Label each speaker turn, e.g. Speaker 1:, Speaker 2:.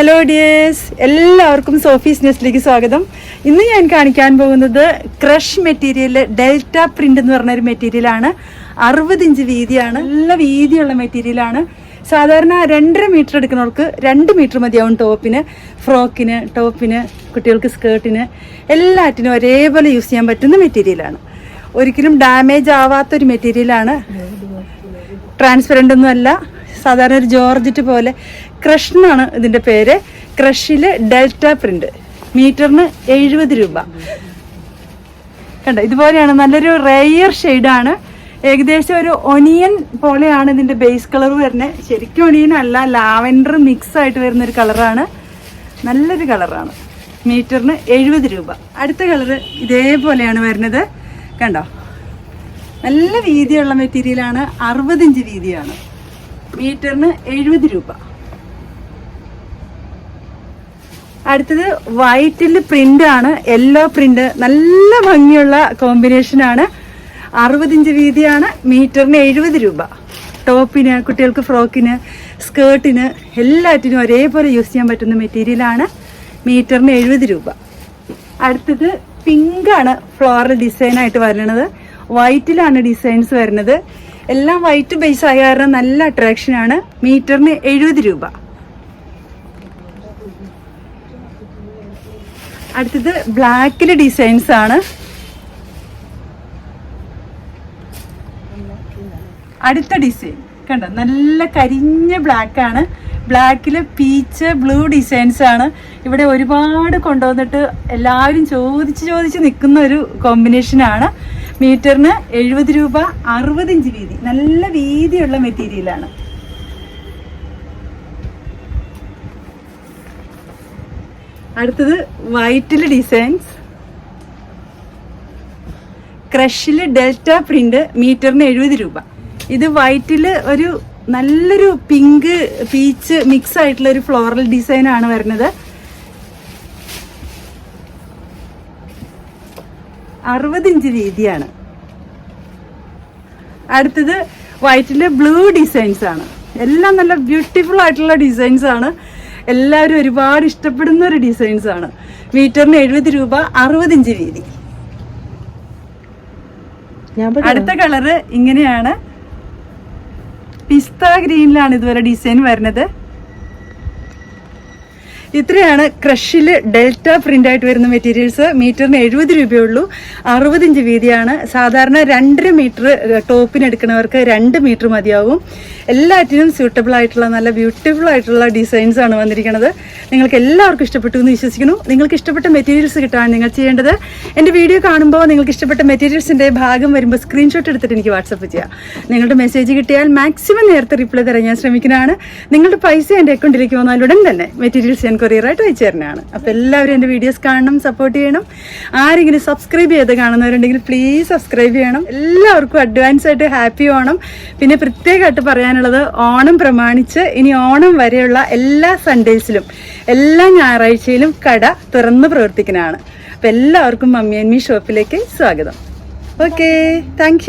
Speaker 1: Hello dears എല്ലാവർക്കും Sophie's ന്യൂസിലേക്ക് സ്വാഗതം. ഇന്ന് ഞാൻ കാണിക്കാൻ പോകുന്നത് ക്രഷ് മെറ്റീരിയൽ ഡെൽറ്റ പ്രിന്റ് എന്ന് പറഞ്ഞ ഒരു മെറ്റീരിയലാണ് അറുപത് ഇഞ്ച് വീതിയാണ്. നല്ല വീതിയുള്ള മെറ്റീരിയലാണ് സാധാരണ രണ്ടര മീറ്റർ എടുക്കുന്നവർക്ക് രണ്ട് മീറ്റർ മതിയാവും ടോപ്പിന്. ഫ്രോക്കിന് ടോപ്പിന് കുട്ടികൾക്ക് സ്കേർട്ടിന്. എല്ലാറ്റിനും ഒരേപോലെ യൂസ് ചെയ്യാൻ പറ്റുന്ന മെറ്റീരിയലാണ് ഒരിക്കലും ഡാമേജ് ആവാത്തൊരു മെറ്റീരിയലാണ് ട്രാൻസ്പെറന്റ് ഒന്നും അല്ല സാധാരണ ഒരു ജോർജറ്റ് പോലെ ക്രഷ് എന്നാണ് ഇതിന്റെ പേര്. ക്രഷിൽ ഡെൽറ്റ പ്രിന്റ്. മീറ്ററിന് എഴുപത് രൂപ. കണ്ട ഇതുപോലെയാണ് നല്ലൊരു റെയർ ഷെയ്ഡാണ് ഏകദേശം ഒരു ഒനിയൻ പോലെയാണ് ഇതിന്റെ ബേസ് കളർ വരുന്നത് ശരിക്കും ഒനിയൻ അല്ല ലാവൻഡർ മിക്സ് ആയിട്ട് വരുന്ന ഒരു കളറാണ് നല്ലൊരു കളറാണ് മീറ്ററിന് എഴുപത് രൂപ. അടുത്ത കളർ ഇതേപോലെയാണ് വരുന്നത്. കണ്ടോ നല്ല വീതിയുള്ള മെറ്റീരിയലാണ് അറുപതിഞ്ച് വീതിയാണ്. മീറ്ററിന് എഴുപത് രൂപ. അടുത്തത് വൈറ്റിൽ പ്രിന്റ് ആണ്. യെല്ലോ പ്രിന്റ് നല്ല ഭംഗിയുള്ള കോമ്പിനേഷൻ ആണ്. അറുപതിഞ്ച് വീതിയാണ് മീറ്ററിന് എഴുപത് രൂപ. ടോപ്പിന് കുട്ടികൾക്ക് ഫ്രോക്കിന് സ്കേർട്ടിന് എല്ലാറ്റിനും ഒരേപോലെ യൂസ് ചെയ്യാൻ പറ്റുന്ന മെറ്റീരിയലാണ് മീറ്ററിന് എഴുപത് രൂപ. അടുത്തത് പിങ്കാണ് ഫ്ലോറൽ ഡിസൈൻ ആയിട്ട് വരുന്നത് വൈറ്റിലാണ് ഡിസൈൻസ് വരുന്നത്. എല്ലാം വൈറ്റ് ബേസ് ആയ കാരണം നല്ല അട്രാക്ഷൻ ആണ്. മീറ്ററിന് എഴുപത് രൂപ. അടുത്തത് ബ്ലാക്കിൽ ഡിസൈൻസ് ആണ്. അടുത്ത ഡിസൈൻ കണ്ടോ? നല്ല കരിഞ്ഞ ബ്ലാക്ക് ആണ്. ബ്ലാക്കിൽ പീച്ച് ബ്ലൂ ഡിസൈൻസ് ആണ്. ഇവിടെ ഒരുപാട് കൊണ്ടുവന്നിട്ട് എല്ലാവരും ചോദിച്ച് ചോദിച്ച് നിൽക്കുന്ന ഒരു കോമ്പിനേഷൻ ആണ്. മീറ്ററിന് എഴുപത് രൂപ അറുപത് ഇഞ്ച് വീതി. നല്ല വീതിയുള്ള മെറ്റീരിയലാണ് അടുത്തത് വൈറ്റിൽ ഡിസൈൻസ് ക്രഷിൽ ഡെൽറ്റ പ്രിന്റ് മീറ്ററിന് എഴുപത് രൂപ. ഇത് വൈറ്റിൽ ഒരു നല്ലൊരു പിങ്ക് പീച്ച് മിക്സ് ആയിട്ടുള്ള ഒരു ഫ്ലോറൽ ഡിസൈൻ ആണ് വരുന്നത്. അറുപത് ഇഞ്ച് വീതിയാണ് അടുത്തത് വൈറ്റിലെ ബ്ലൂ ഡിസൈൻസ് ആണ്. എല്ലാം നല്ല ബ്യൂട്ടിഫുൾ ആയിട്ടുള്ള ഡിസൈൻസ് ആണ്. എല്ലാവരും ഒരുപാട് ഇഷ്ടപ്പെടുന്ന ഒരു ഡിസൈൻസ് ആണ്. മീറ്ററിന് എഴുപത് രൂപ അറുപത് ഇഞ്ച് വീതി അടുത്ത കളറ് ഇങ്ങനെയാണ്. പിസ്ത ഗ്രീനിലാണ് ഇതുവരെ ഡിസൈൻ വരുന്നത്. ഇത്രയാണ് ക്രഷിൽ ഡെൽറ്റ പ്രിന്റ് ആയിട്ട് വരുന്ന മെറ്റീരിയൽസ്. മീറ്ററിന് എഴുപത് രൂപയുള്ളൂ. അറുപത് ഇഞ്ച് വീതിയാണ്. സാധാരണ രണ്ടര മീറ്റർ ടോപ്പിന് എടുക്കുന്നവർക്ക് രണ്ട് മീറ്റർ മതിയാവും. എല്ലാറ്റിനും സ്യൂട്ടബിൾ ആയിട്ടുള്ള നല്ല ബ്യൂട്ടിഫുൾ ആയിട്ടുള്ള ഡിസൈൻസ് ആണ് വന്നിരിക്കുന്നത്. നിങ്ങൾക്ക് എല്ലാവർക്കും ഇഷ്ടപ്പെട്ടു എന്ന് വിശ്വസിക്കുന്നു. നിങ്ങൾക്ക് ഇഷ്ടപ്പെട്ട മെറ്റീരിയൽസ് കിട്ടാൻ നിങ്ങൾ ചെയ്യേണ്ടത് എന്റെ വീഡിയോ കാണുമ്പോൾ നിങ്ങൾക്ക് ഇഷ്ടപ്പെട്ട മെറ്റീരിയൽസിന്റെ ഭാഗം വരുമ്പോൾ സ്ക്രീൻഷോട്ട് എടുത്തിട്ട് എനിക്ക് വാട്സപ്പ് ചെയ്യാം. നിങ്ങളുടെ മെസ്സേജ് കിട്ടിയാൽ മാക്സിമം നേരത്തെ റിപ്ലൈ തരാൻ ഞാൻ ശ്രമിക്കുന്നതാണ്. നിങ്ങളുടെ പൈസ എന്റെ അക്കൗണ്ടിലേക്ക് വന്നാൽ ഉടൻ തന്നെ മെറ്റീരിയൽസ് ഞാൻ കൊറിയറായിട്ട് അയച്ചു തരുന്നതാണ് അപ്പോൾ എല്ലാവരും എന്റെ വീഡിയോസ് കാണണം സപ്പോർട്ട് ചെയ്യണം. ആരെങ്കിലും സബ്സ്ക്രൈബ് ചെയ്ത് കാണുന്നവരുണ്ടെങ്കിൽ പ്ലീസ് സബ്സ്ക്രൈബ് ചെയ്യണം. എല്ലാവർക്കും അഡ്വാൻസ് ആയിട്ട് ഹാപ്പി ഓണം. പിന്നെ പ്രത്യേകമായിട്ട് പറയാനുള്ളത് ഓണം പ്രമാണിച്ച് ഇനി ഓണം വരെയുള്ള എല്ലാ സൺഡേസിലും എല്ലാ ഞായറാഴ്ചയിലും കട തുറന്ന് പ്രവർത്തിക്കുന്നതാണ്. അപ്പോൾ എല്ലാവർക്കും മമ്മി ആൻഡ് ഷോപ്പിലേക്ക് സ്വാഗതം. Okay thank